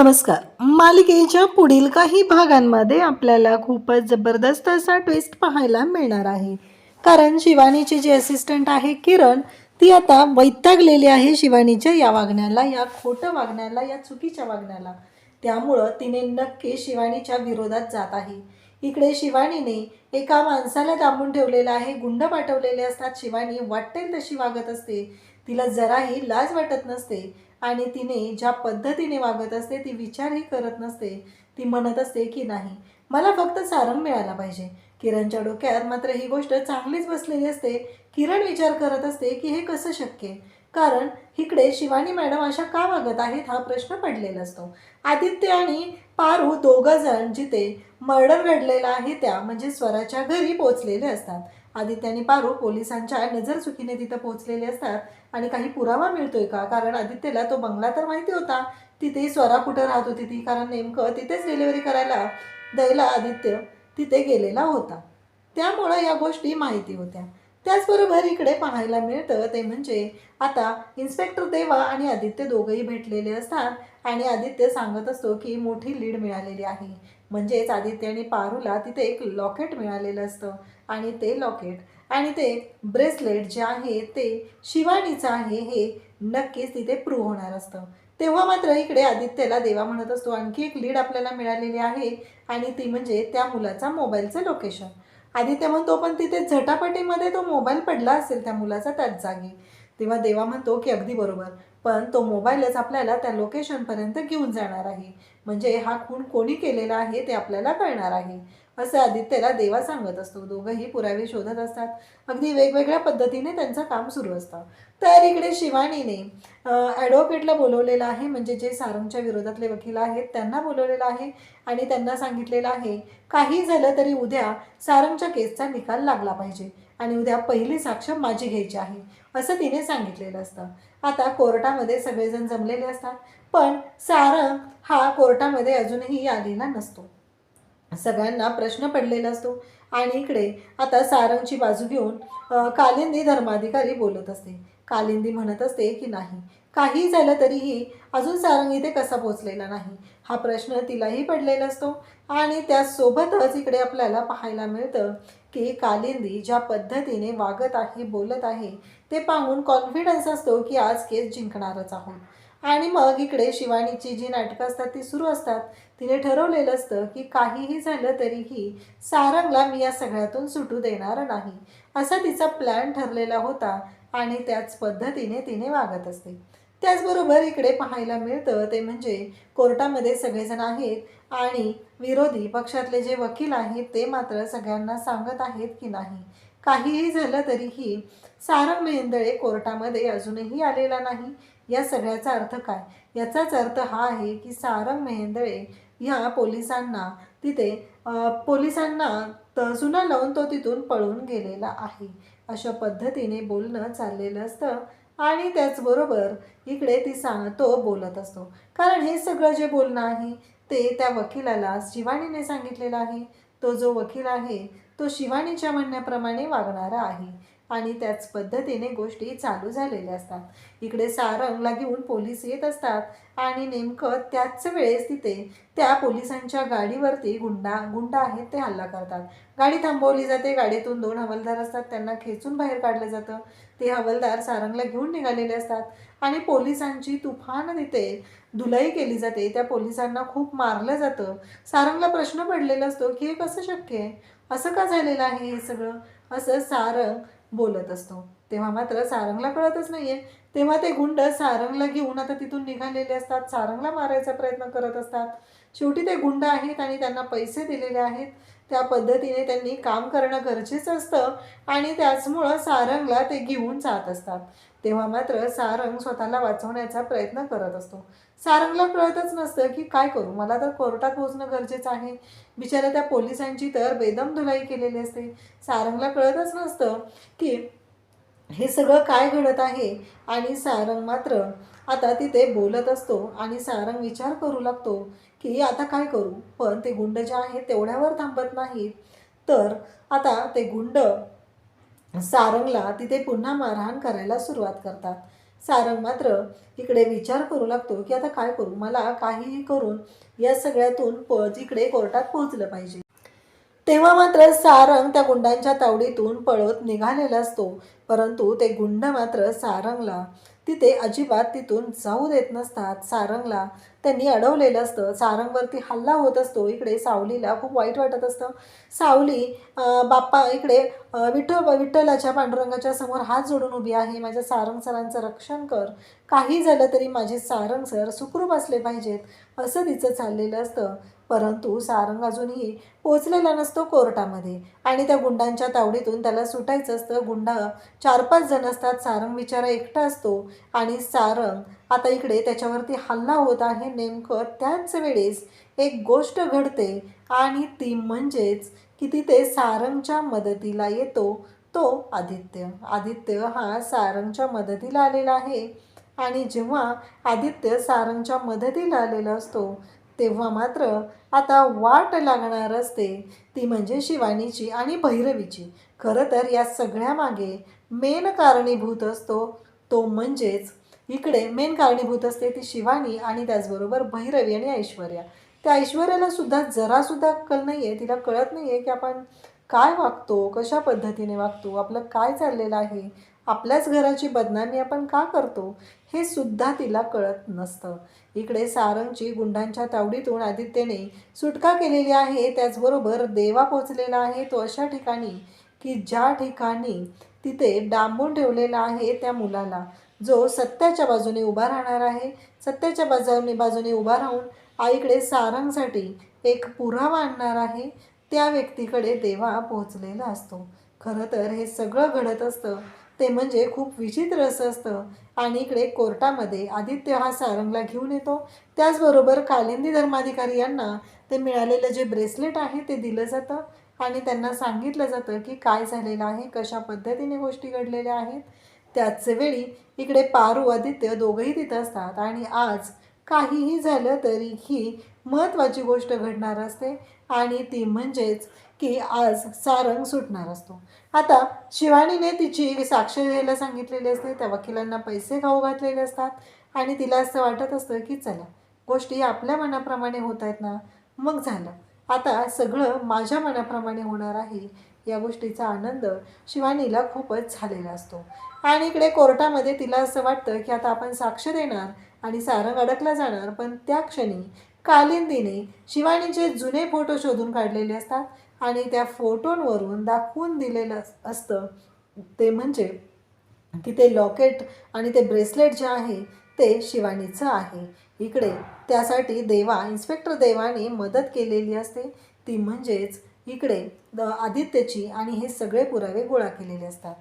नमस्कार. मालिकेच्या पुढील काही भागांमध्ये आपल्याला खूपच जबरदस्त असा ट्विस्ट पाहायला मिळणार आहे. कारण शिवानीची जी असिस्टंट आहे किरण ती आता वैतागलेली आहे शिवानीच्या या वागण्याला या खोटं वागण्याला या चुकीच्या वागण्याला. त्यामुळं तिने नक्की शिवानीच्या विरोधात जात आहे. इकडे शिवानीने एका माणसाला दाबून ठेवलेलं आहे गुंड पाठवलेले असतात. शिवानी वाटेल तशी वागत असते. तिला जराही लाज वाटत नसते आणि तिने ज्या पद्धतीने वागत असते ती विचारही करत नसते. ती म्हणत असते की नाही मला फक्त सारंग मिळाला पाहिजे. किरणच्या डोक्यात मात्र ही गोष्ट चांगलीच बसलेली असते. किरण विचार करत असते की हे कसं शक्य कारण इकडे शिवानी मॅडम अशा का वागत आहेत हा प्रश्न पडलेला असतो. आदित्य आणि पारू दोघं जण जिथे मर्डर घडलेला आहे त्या म्हणजे स्वराच्या घरी पोचलेले असतात. आदित्य आणि पारू पोलिसांच्या नजर चुकीने तिथं पोहोचलेले असतात. आणि काही पुरावा मिळतोय का? कारण आदित्यला तो बंगला तर माहिती होता. तिथे स्वरा कुठं राहत होती ती? कारण नेमकं तिथेच डिलिव्हरी करायला द्यायला आदित्य तिथे गेलेला होता. त्यामुळं या गोष्टी माहिती होत्या. त्याचबरोबर इकडे पाहायला मिळतं ते म्हणजे आता इन्स्पेक्टर देवा आणि आदित्य दोघंही भेटलेले असतात. आणि आदित्य सांगत असतो की मोठी लीड मिळालेली आहे. म्हणजेच आदित्य आणि पारूला तिथे एक लॉकेट मिळालेलं असतं. आणि ते लॉकेट आणि ते ब्रेसलेट जे आहे ते शिवानीचं आहे हे नक्कीच तिथे प्रूव्ह होणार असतं. तेव्हा मात्र इकडे आदित्यला देवा म्हणत असतो आणखी एक लीड आपल्याला मिळालेली आहे आणि ती म्हणजे त्या मुलाचा मोबाईलचं लोकेशन आदित्य म्हणतो पण तिथे झटापटीमध्ये तो मोबाईल पडला असेल त्या मुलाचा त्याच जागी. तेव्हा देवा म्हणतो की अगदी बरोबर. पण तो मोबाईलच आपल्याला त्या लोकेशनपर्यंत घेऊन जाणार आहे. म्हणजे हा खून कोणी केलेला आहे ते आपल्याला कळणार आहे. असं आदित्यला देवा सांगत असतो. दोघंही पुरावे शोधत असतात. अगदी वेगवेगळ्या पद्धतीने त्यांचं काम सुरू असतं. तर इकडे शिवानीने ॲडव्होकेटला बोलवलेलं आहे. म्हणजे जे सारंगच्या विरोधातले वकील आहेत त्यांना बोलवलेलं आहे आणि त्यांना सांगितलेलं आहे काही झालं तरी उद्या सारंगच्या केसचा निकाल लागला पाहिजे आणि उद्या पहिली साक्ष माझी घ्यायची आहे. असं तिने सांगितलेलं असतं. आता कोर्टामध्ये सगळेजण जमलेले असतात. पण सारंग हा कोर्टामध्ये अजूनही आलेला नसतो. सगळ्यांना प्रश्न पडलेला असतो. आणि इकडे आता सारंगची बाजू घेऊन कालिंदी धर्माधिकारी बोलत असते. कालिंदी म्हणत असते की नाही काही झालं तरीही अजून सारंग इथे कसा पोचलेला नाही? हा प्रश्न तिलाही पडलेला असतो. आणि त्यासोबतच इकडे आपल्याला पाहायला मिळतं की कालिंदी ज्या पद्धतीने वागत आहे बोलत आहे ते पाहून कॉन्फिडन्स असतो की आज केस जिंकणारच आहोत. आणि मग इकडे शिवानीची जी नाटकं असतात ती सुरू असतात. तिने ठरवलेलं असतं की काहीही झालं तरीही सारंगला मी या सगळ्यातून सुटू देणार नाही. असा तिचा प्लॅन ठरलेला होता आणि त्याच पद्धतीने तिने वागत असते. त्याचबरोबर इकडे पाहायला मिळतं ते म्हणजे कोर्टामध्ये सगळेजण आहेत आणि विरोधी पक्षातले जे वकील आहेत ते मात्र सगळ्यांना सांगत आहेत की नाही. काहीही झालं तरीही सारंग मेहेंदळे कोर्टामध्ये अजूनही आलेला नाही. या सगळ्याचा अर्थ काय? याचाच अर्थ हा आहे की सारंग मेहेंदळे ह्या पोलिसांना तिथे पोलिसांना तजुना लावून तो तिथून पळून गेलेला आहे. अशा पद्धतीने बोलणं चाललेलं असतं आणि त्याचबरोबर इकडे ती सांग तो बोलत असतो. कारण हे सगळं जे बोलणं आहे ते त्या वकिलाला शिवानीने सांगितलेलं आहे. तो जो वकील आहे तो शिवानीच्या म्हणण्याप्रमाणे वागणारा आहे. आणि त्याच पद्धतीने गोष्टी चालू झालेल्या असतात. इकडे सारंगला घेऊन पोलीस येत असतात आणि नेमकं त्याच वेळेस तिथे त्या पोलिसांच्या गाडीवरती गुंडा गुंड आहेत ते हल्ला करतात. गाडी थांबवली जाते गाडीतून दोन हवालदार असतात त्यांना खेचून बाहेर काढलं जातं. ते हवालदार सारंगला घेऊन निघालेले असतात आणि पोलिसांची तुफान तिथे धुलाई केली जाते. त्या पोलिसांना खूप मारलं जातं. सारंगला प्रश्न पडलेला असतो की हे कसं शक्य आहे? असं का झालेलं आहे हे सगळं? असं सारंग बोलत असतो. तेव्हा मात्र सारंगला कळतच नाहीये. तेव्हा ते गुंड सारंगला घेऊन आता तिथून निघालेले असतात. सारंगला मारायचा प्रयत्न करत असतात. शेवटी ते गुंड आहेत आणि त्यांना पैसे दिलेले आहेत. त्या पद्धतीने त्यांनी काम करणं गरजेचं असतं आणि त्याचमुळं सारंगला ते घेऊन जात असतात. तेव्हा मात्र सारंग स्वतःला वाचवण्याचा प्रयत्न करत असतो. सारंगला कळतच नसतं की काय करू. मला तर कोर्टात पोहोचणं गरजेचं आहे. बिचाऱ्या त्या पोलिसांची तर बेदम धुलाई केलेली असते. सारंगला कळतच नसतं की हे सगळं काय घडत आहे. आणि सारंग मात्र आता तिथे बोलत असतो आणि सारंग विचार करू लागतो की आता काय करू? पण ते गुंड जे आहेत तेवढ्यावर थांबत नाहीत तर आता ते गुंड सारंगला तिथे पुन्हा मारहाण करायला सुरुवात करतात. सारंग मात्र इकडे विचार करू लागतो की आता काय करू? मला काहीही करून या सगळ्यातून प इकडे कोर्टात पोहोचलं पाहिजे. तेव्हा मात्र सारंग त्या गुंडांच्या तावडीतून पळत निघालेला असतो. परंतु ते गुंड मात्र सारंगला तिथे अजिबात तिथून जाऊ देत नसतात. सारंगला त्यांनी अडवलेलं असतं. सारंगवरती हल्ला होत असतो. इकडे सावलीला खूप वाईट वाटत असतं. सावली बाप्पा इकडे विठ्ठल विठ्ठलाच्या पांडुरंगाच्या समोर हात जोडून उभी आहे. माझ्या सारंग सरांचं रक्षण कर. काही झालं तरी माझे सारंग सर सुखरूप असले पाहिजेत असं तिचं चाललेलं असतं. परंतु सारंग अजूनही पोचलेला नसतो कोर्टामध्ये आणि त्या गुंडांच्या तावडीतून त्याला सुटायचं असतं. गुंडा चार पाच जण असतात. सारंग बिचारा एकटा असतो आणि सारंग आता इकडे त्याच्यावरती हल्ला होत आहे नेमकं त्याच वेळेस एक गोष्ट घडते आणि ती म्हणजेच की तिथे सारंगच्या मदतीला येतो तो आदित्य. आदित्य हा सारंगच्या मदतीला आलेला आहे आणि जेव्हा आदित्य सारंगच्या मदतीला आलेला असतो तेव्हा मात्र आता वाट लागणार असते. ती म्हणजे शिवानीची आणि भैरवीची. खरं तर या सगळ्यामागे मेन कारणीभूत असतो तो म्हणजेच इकडे मेन कारणीभूत असते ती शिवानी आणि त्याचबरोबर भैरवी आणि ऐश्वर्या. त्या ऐश्वर्याला सुद्धा जरासुद्धा अक्कल नाही आहे तिला कळत नाही आहे की आपण काय वागतो कशा पद्धतीने वागतो आपलं काय चाललेलं आहे आपल्याच घराची बदनामी आपण का करतो हे सुद्धा तिला कळत नसतं. इकडे सारंगची गुंडांच्या तावडीतून आदित्यने सुटका केलेली आहे त्याचबरोबर देवा पोचलेला आहे तो अशा ठिकाणी की ज्या ठिकाणी तिथे डांबून ठेवलेला आहे त्या मुलाला. जो सत्याच्या बाजूने उभा राहणार आहे. सत्याच्या बाजूने बाजूने उभा राहून आईकडे सारंगसाठी एक पुरावा आणणार आहे. त्या व्यक्तीकडे देवा पोहोचलेला असतो. खरं तर हे सगळं घडत असतं. ते म्हणजे खूप विचित्र असं असतं. आणि इकडे कोर्टामध्ये आदित्य हा सारंगला घेऊन येतो. त्याचबरोबर कालिंदी धर्माधिकारी यांना ते मिळालेलं जे ब्रेसलेट आहे ते दिलं जातं. आणि त्यांना सांगितलं जातं की काय झालेलं आहे कशा पद्धतीने गोष्टी घडलेल्या आहेत. त्याच वेळी इकडे पारू आदित्य दोघंही तिथं असतात. आणि आज काहीही झालं तरी ही महत्त्वाची गोष्ट घडणार असते. आणि ती म्हणजेच की आज सारंग सुटणार असतो. आता शिवानीने तिची साक्ष घ्यायला सांगितलेली असते. त्या वकिलांना पैसे खाऊ घातलेले असतात. आणि तिला असं वाटत असतं की चला गोष्टी आपल्या मनाप्रमाणे होत आहेत ना? मग झालं. आता सगळं माझ्या मनाप्रमाणे होणार आहे. या गोष्टीचा आनंद शिवानीला खूपच झालेला असतो. आणि इकडे कोर्टामध्ये तिला असं वाटतं की आता आपण साक्ष देणार आणि सारंग अडकला जाणार पण त्या क्षणी कालिंदीने शिवानीचे जुने फोटो शोधून काढलेले असतात आणि त्या फोटोंवरून दाखवून दिलेलं अस- असतं. ते म्हणजे की ते लॉकेट आणि ते ब्रेसलेट जे आहे ते शिवानीचं आहे. इकडे त्यासाठी देवा इन्स्पेक्टर देवाने मदत केलेली असते. ती म्हणजेच इकडे द आदित्यची आणि हे सगळे पुरावे गोळा केलेले असतात.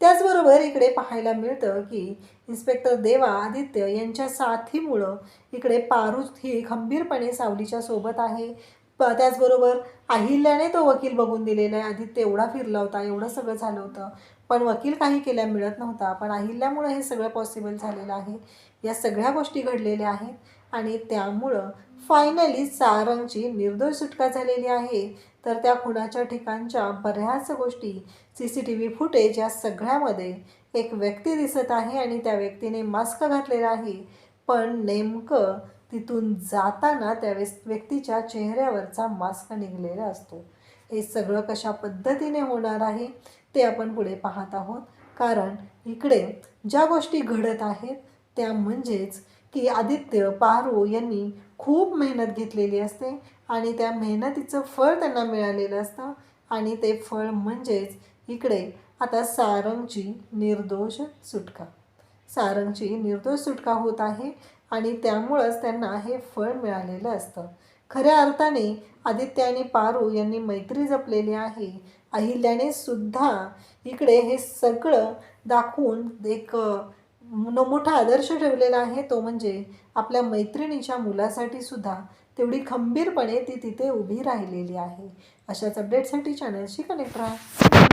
त्याचबरोबर इकडे पाहायला मिळतं की इन्स्पेक्टर देवा आदित्य यांच्या साथीमुळं इकडे पारू ही खंबीरपणे सावलीच्या सोबत आहे. प त्याचबरोबर अहिल्याने तो वकील बघून दिलेला आहे. आदित्य एवढा फिरला होता एवढं सगळं झालं होतं. पण वकील काही केल्या मिळत नव्हता. पण अहिल्यामुळं हे सगळं पॉसिबल झालेलं आहे. या सगळ्या गोष्टी घडलेल्या आहेत आणि त्यामुळं फायनली सारंगची निर्दोष सुटका झालेली आहे. तर त्या खुनाच्या ठिकाणच्या बऱ्याच गोष्टी C C T V footage या सगळ्यामध्ये एक व्यक्ती दिसत आहे आणि त्या व्यक्तीने मास्क घातलेला आहे. पण नेमकं तिथून जाताना त्या व्यक्तीच्या चेहऱ्यावरचा मास्क निघलेला असतो. हे सगळं कशा पद्धतीने होणार आहे ते आपण पुढे पाहत आहोत. कारण इकडे ज्या गोष्टी घडत आहेत त्या म्हणजेच की आदित्य पारू यांनी खूप मेहनत घेतलेली असते आणि त्या मेहनतीचं फळ त्यांना मिळालेलं असतं आणि ते फळ म्हणजेच इकडे आता सारंगची निर्दोष सुटका. सारंगची निर्दोष सुटका होत आहे आणि त्यामुळंच त्यांना हे फळ मिळालेलं असतं. खऱ्या अर्थाने आदित्य आणि पारू यांनी मैत्री जपलेली आहे. अहिल्याने सुद्धा इकडे हे सगळं दाखवून एक मोठा आदर्श ठेवलेला आहे. तो म्हणजे आपल्या मैत्रिणीच्या मुलासाठी सुद्धा तेवढी खंबीरपणे ती तिथे उभी राहिलेली आहे. अशाच अपडेटसाठी चॅनलशी कनेक्ट राहा.